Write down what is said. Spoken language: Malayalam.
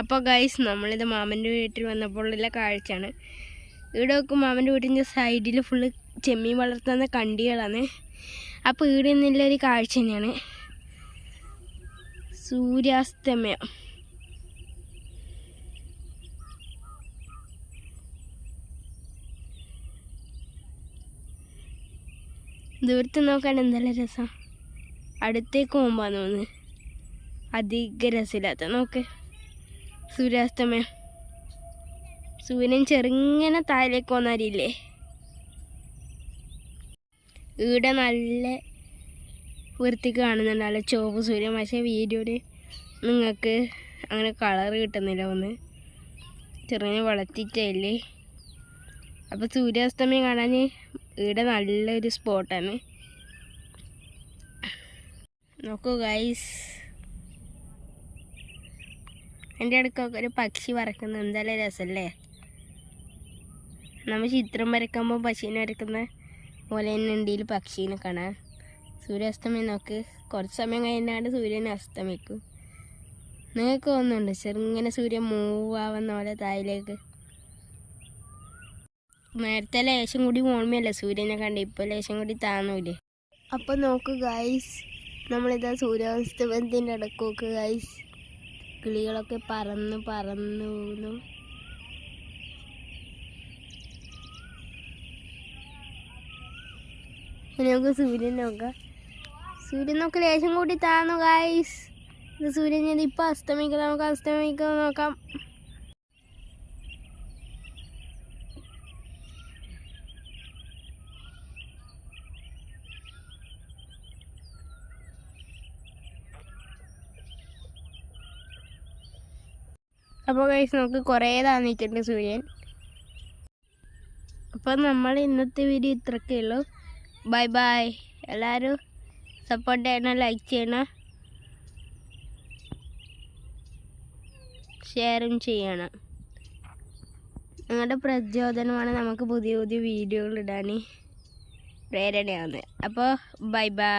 അപ്പോൾ ഗൈസ് നമ്മളിത് മാമന്റെ വീട്ടിൽ വന്നപ്പോഴുള്ള കാഴ്ചയാണ്. ഇവിടെ നോക്കും മാമന്റെ വീട്ടിന്റെ സൈഡിൽ ഫുള്ള് ചെമ്മീൻ വളർത്തുന്ന കണ്ടികളാണ്. അപ്പോൾ ഇവിടെ നിന്നുള്ള ഒരു കാഴ്ച തന്നെയാണ്. സൂര്യാസ്തമയം. ദൂരത്ത് നോക്കാൻ എന്തെല്ലാം രസം. അടുത്തേക്ക് പോകുമ്പോൾ തോന്നുന്നു. അധിക രസമില്ലാത്ത നോക്ക്. സൂര്യാസ്തമയം സൂര്യൻ ചെറുങ്ങനെ താഴേക്ക് വന്നാലില്ലേ ഇവിടെ നല്ല വൃത്തിക്ക് കാണുന്നുണ്ട് നല്ല ചുവപ്പ് സൂര്യൻ. പക്ഷേ വീഡിയോയിൽ നിങ്ങൾക്ക് അങ്ങനെ കളർ കിട്ടുന്നില്ല ഒന്ന്. ചെറുങ്ങനെ വളർത്തിയിട്ടല്ലേ. അപ്പോൾ സൂര്യാസ്തമയം കാണാൻ ഇവിടെ നല്ലൊരു സ്പോട്ടാണ്. നോക്കൂ ഗൈസ് എന്റെ അടുക്കൊക്കെ ഒരു പക്ഷി വരക്കുന്നത് എന്തായാലും രസമല്ലേ നമ്മൾ ചിത്രം വരക്കുമ്പോൾ പക്ഷീനെ വരക്കുന്ന പോലെ തന്നെ ഇന്ത്യയിൽ പക്ഷീനെ കാണാം. സൂര്യാസ്തമയം നോക്ക്. കുറച്ച് സമയം കഴിഞ്ഞാണ്ട് സൂര്യൻ അസ്തമിക്കും. നിങ്ങൾക്ക് തോന്നുന്നുണ്ട്? ചെറുങ്ങനെ സൂര്യൻ മൂവ് ആവുന്ന പോലെ തായിലേക്ക്. നേരത്തെ ലേശം കൂടി ഓർമ്മയല്ല സൂര്യനെ കണ്ട്? ഇപ്പോൾ ലേശം കൂടി താന്നൂലേ? അപ്പോൾ നോക്ക് ഗൈസ് നമ്മളിതാ സൂര്യാസ്തമയത്തിന്റെ ഇടയ്ക്ക് നോക്ക് ഗൈസ് കിളികളൊക്കെ പറന്ന് പറന്നു പോകുന്നു. നമുക്ക് സൂര്യൻ നോക്കാം. സൂര്യൻ നോക്ക് ലേശം കൂടി താന്നു ഗായ്സ് ഇത് സൂര്യൻ ഇപ്പം അസ്തമിക്കാം നമുക്ക് അസ്തമിക്കാൻ നോക്കാം. അപ്പോൾ കഴിച്ച് നമുക്ക് കുറേ താന്നിട്ടുണ്ട് സൂര്യൻ. അപ്പോൾ നമ്മൾ ഇന്നത്തെ വീഡിയോ ഇത്രയൊക്കെ ഉള്ളൂ. ബൈ ബൈ എല്ലാവരും സപ്പോർട്ട് ചെയ്യണം ലൈക്ക് ചെയ്യണം ഷെയറും ചെയ്യണം. നിങ്ങളുടെ പ്രചോദനമാണ് നമുക്ക് പുതിയ പുതിയ വീഡിയോകൾ ഇടാൻ പ്രേരണയാവുന്നത്. അപ്പോൾ ബൈ ബൈ